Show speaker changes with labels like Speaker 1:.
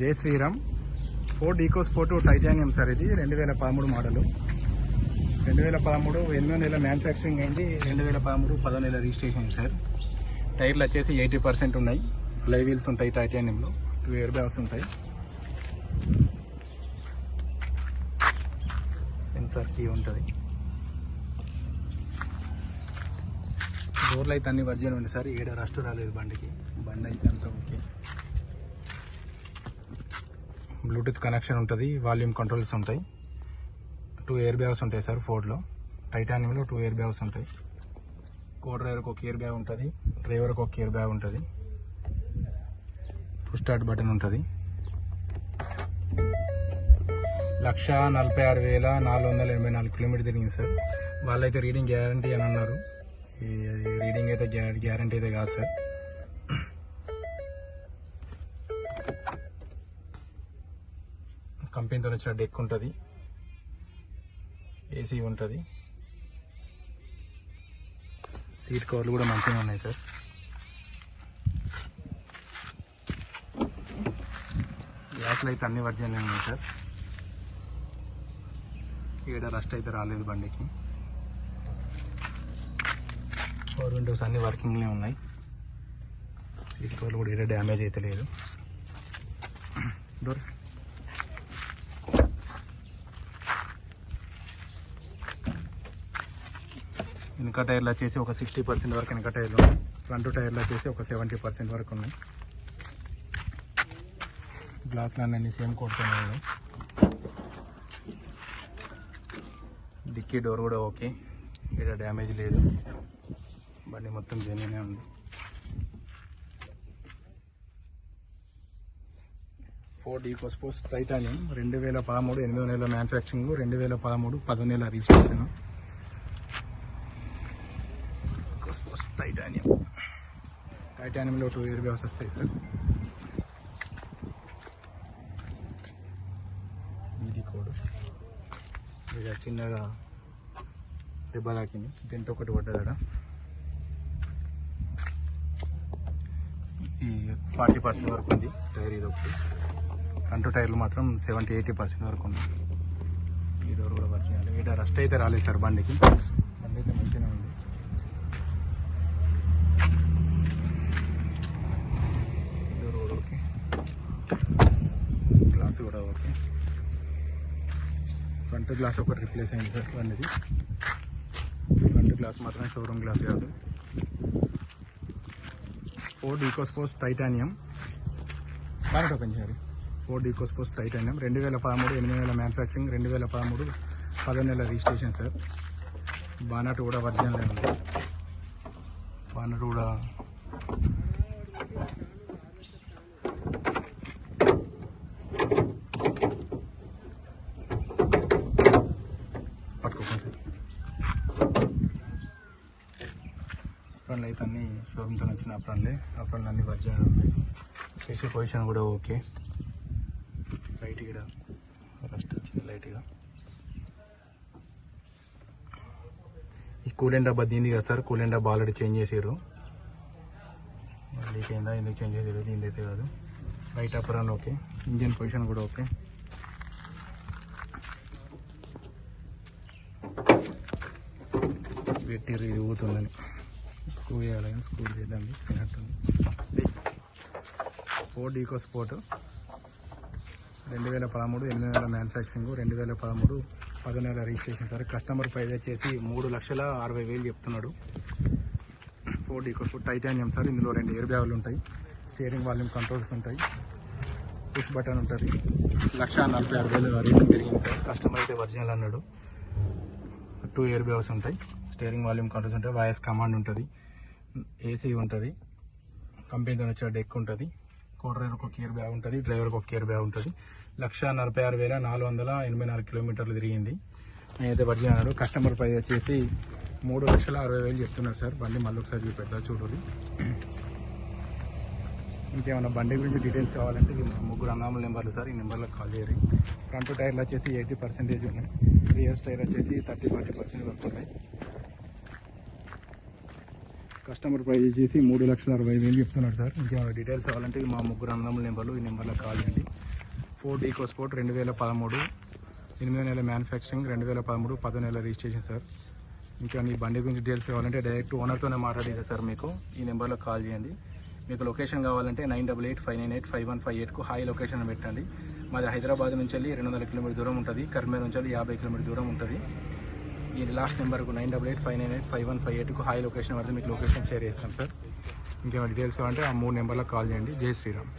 Speaker 1: జై Shriram. Ford eco sport titanium sir ఇది రెండు వేల పదమూడు మోడలు. రెండు వేల పదమూడు ఎనిమిదో నెల మ్యానుఫ్యాక్చరింగ్ అయింది రెండు వేల పదమూడు పదో నెల రిజిస్ట్రేషన్ సార్. టైర్లు వచ్చేసి ఎయిటీ పర్సెంట్ ఉన్నాయి. లై వీల్స్ ఉంటాయి టైటానియంలో టూ ఇయర్ బ్యాగ్స్ ఉంటాయి. సెన్సార్ కీ ఉంటుంది. డోర్లు అయితే అన్ని వర్జిన్ ఉంది సార్ ఏడ రస్ట్ రాలేదు బండికి. బండి అయితే అంతా ఓకే బ్లూటూత్ కనెక్షన్ ఉంటుంది వాల్యూమ్ కంట్రోల్స్ ఉంటాయి. టూ ఎయిర్ బ్యాగ్స్ ఉంటాయి సార్ ఫోర్డ్లో టైటానియంలో టూ ఎయిర్ బ్యాగ్స్ ఉంటాయి. కో డ్రైవర్కి ఒక ఇయర్ బ్యాగ్ ఉంటుంది డ్రైవర్కి ఒక ఇయర్ బ్యాగ్ ఉంటుంది. పుష్ స్టార్ట్ బటన్ ఉంటుంది. లక్ష నలభై ఆరు వేల నాలుగు వందల ఎనభై నాలుగు కిలోమీటర్ తిరిగింది సార్. వాళ్ళైతే రీడింగ్ గ్యారంటీ అని అన్నారు. ఈ రీడింగ్ అయితే గ్యారంటీ అయితే కాదు సార్. కంపెనీతో వచ్చిన డెక్ ఉంటుంది. ఏసీ ఉంటుంది. సీట్ కవర్లు కూడా మంచిగా ఉన్నాయి సార్. గ్యాస్లు అయితే అన్ని వర్జన్లు ఉన్నాయి సార్. ఏడ రస్ట్ అయితే రాలేదు బండికి. పవర్ విండోస్ అన్ని వర్కింగ్లో ఉన్నాయి. సీట్ కవర్లు కూడా ఏడ డ్యామేజ్ అయితే లేదు. డోర్ వెనక టైర్లు వచ్చేసి ఒక సిక్స్టీ పర్సెంట్ వరకు వెనక టైర్లు ఫ్రంట్ టైర్లు వచ్చేసి ఒక సెవెంటీ పర్సెంట్ వరకు ఉన్నాయి. గ్లాసులు అన్నీ సేమ్ కొడుతున్నాయి డిక్కీ డోర్ కూడా ఓకే. ఇక్కడ డ్యామేజ్ లేదు. బండి మొత్తం జెన్యునే ఉంది. ఫోర్డ్ ఈకోస్పోస్ టైటానియం రెండు వేల పదమూడు ఎనిమిదో నెల మ్యానుఫ్యాక్చరింగ్ రెండు వేల పదమూడు పదో నెల రిజిస్ట్రేషన్. టైటానియం. టైటానియంలో టూ ఇయర్ బ్యాగ్స్ వస్తాయి సార్. ఇది కోడ్. ఇక చిన్నగా దెబ్బ తాకింది. దీంతో ఒకటి పడ్డదడ ఈ ఫార్టీ పర్సెంట్ వరకు ఉంది టైర్ ఇది ఒకటి. ఫ్రంట్ టైర్లు మాత్రం సెవెంటీ ఎయిటీ పర్సెంట్ వరకు ఉంది ఈ డోర్ కూడా వర్క్ చేయాలి ఇక్కడ రస్ట్ అయితే రాలేదు సార్ బండికి బండి అయితే మంచిగానే ఉంది డోర్ కూడా ఓకే గ్లాస్ కూడా ఓకే. ఫ్రంట్ గ్లాస్ ఒకటి రిప్లేస్ అయింది సార్ అనేది ఫ్రంట్ గ్లాస్ మాత్రమే షోరూమ్ గ్లాస్ కాదు. Ford EcoSport titanium. బాగా ఓపెన్ చేయాలి. Ford EcoSport titanium. రెండు వేల పదమూడు ఎనిమిది వేల మ్యానుఫ్యాక్చరింగ్ రెండు వేల పదమూడు పదో నెల రిజిస్ట్రేషన్ సార్. బానట్ కూడా వర్జినల్ ఉంది. బానట్ కూడా పట్టుకోకండి సార్ అప్రాన్లు అయితే అన్ని షోరూమ్తో వచ్చిన అప్రాన్లే అప్రాన్లు అన్ని వర్జన్ చేసే పొజిషన్ కూడా ఓకే. లైట్ ఇక్కడ రెస్ట్ వచ్చింది లైట్గా ఈ కూలెంట్ డబ్బా దీనిది కదా సార్ కూలెంట్ డబ్బా ఆల్రెడీ చేంజ్ చేసారు లీక్ అయిందా ఎందుకు చేంజ్ చేసారు దీనిది అయితే కాదు. Light apron okay engine position కూడా ఓకే. పెట్టిర్రు ఇది ఊగుతుందని. స్కూల్ చేయాలని స్కూల్ చేయడానికి చేద్దాం. ఫోర్డ్ ఈకో స్పోర్ట్ రెండు వేల పదమూడు ఎనిమిది వేల మ్యానుఫ్యాక్చరింగ్ రెండు వేల పదమూడు పదో నెల రిజిస్ట్రేషన్ సార్. కస్టమర్ ప్రైస్ వచ్చేసి మూడు లక్షల అరవై వేలు చెప్తున్నాడు. Ford eco sport titanium sir. ఇందులో రెండు ఎయిర్ బ్యాగులు ఉంటాయి. స్టీరింగ్ వాల్యూమ్ కంట్రోల్స్ ఉంటాయి. పుష్ బటన్ ఉంటుంది. లక్ష నలభై ఆరు వేలు రేటింగ్ పెరిగింది సార్. కస్టమర్ అయితే ఒరిజినల్ అన్నాడు. టూ ఇయర్ బ్యాగ్స్ ఉంటాయి. స్టీరింగ్ వాల్యూమ్ కంట్రోల్స్ ఉంటాయి. వాయిస్ కమాండ్ ఉంటుంది. ఏసీ ఉంటుంది. కంపెనీతో వచ్చిన డెక్ ఉంటుంది. కో ఒక కేర్ బ్యాగ్ ఉంటుంది డ్రైవర్కి ఒక కేర్ బ్యాగ్ ఉంటుంది. లక్ష నలభై ఆరు వేల నాలుగు వందల ఎనభై నాలుగు కిలోమీటర్లు తిరిగింది. నేనైతే వర్జిన్ అన్నాడు కస్టమర్ ప్రైజ్ వచ్చేసి మూడు లక్షల అరవై వేలు చెప్తున్నారు సార్. బండి మళ్ళీ ఒకసారి చూపెడతా చూడండి ఇంకేమైనా బండి గురించి డీటెయిల్స్ కావాలంటే ముగ్గురు అన్నాముల నెంబర్లు సార్ ఈ నెంబర్లో కాల్ చేయరు ఫ్రంట్ టైర్లు వచ్చేసి ఎయిటీ పర్సెంటేజ్ ఉన్నాయి. రియర్ టైర్ వచ్చేసి థర్టీ ఫార్టీ పర్సెంట్ వరకు ఉన్నాయి. కస్టమర్ ప్రైస్ వచ్చేసి మూడు లక్షల అరవై వేలు చెప్తున్నాడు సార్. ఇంకేమైనా డీటెయిల్స్ కావాలంటే మా ముగ్గురు అన్నముల నెంబర్లు ఈ నెంబర్లో కాల్ చేయండి. ఫోర్డ్ ఈకో స్పోర్ట్ రెండు వేల పదమూడు ఎనిమిదో నెల మ్యానుఫ్యాక్చరింగ్ రెండు వేల పదమూడు పదో నెల రిజిస్ట్రేషన్ సార్. ఇంకా ఈ బండి గురించి డీటెయిల్స్ కావాలంటే డైరెక్ట్ ఓనర్తోనే మాట్లాడేది సార్ మీకు. ఈ నెంబర్లో కాల్ చేయండి. మీకు లొకేషన్ కావాలంటే nine double eight five nine eight five one five ఎయిట్కు hi location పెట్టండి. మాది హైదరాబాద్ నుంచి వెళ్ళి రెండు వందల కిలోమీటర్ దూరం ఉంటుంది. కర్మేర్ నుంచి వెళ్ళి యాభై కిలోమీటర్ దూరం ఉంటుంది. ఈ లాస్ట్ నెంబర్కు nine double eight five nine eight five one five ఎయిట్కు hi location పడితే మీకు లొకేషన్ షేర్ చేస్తాం సార్ ఇంకేమైనా డీటెయిల్స్ కావాలంటే ఆ మూడు నెంబర్లకు కాల్ చేయండి. జై శ్రీరామ్.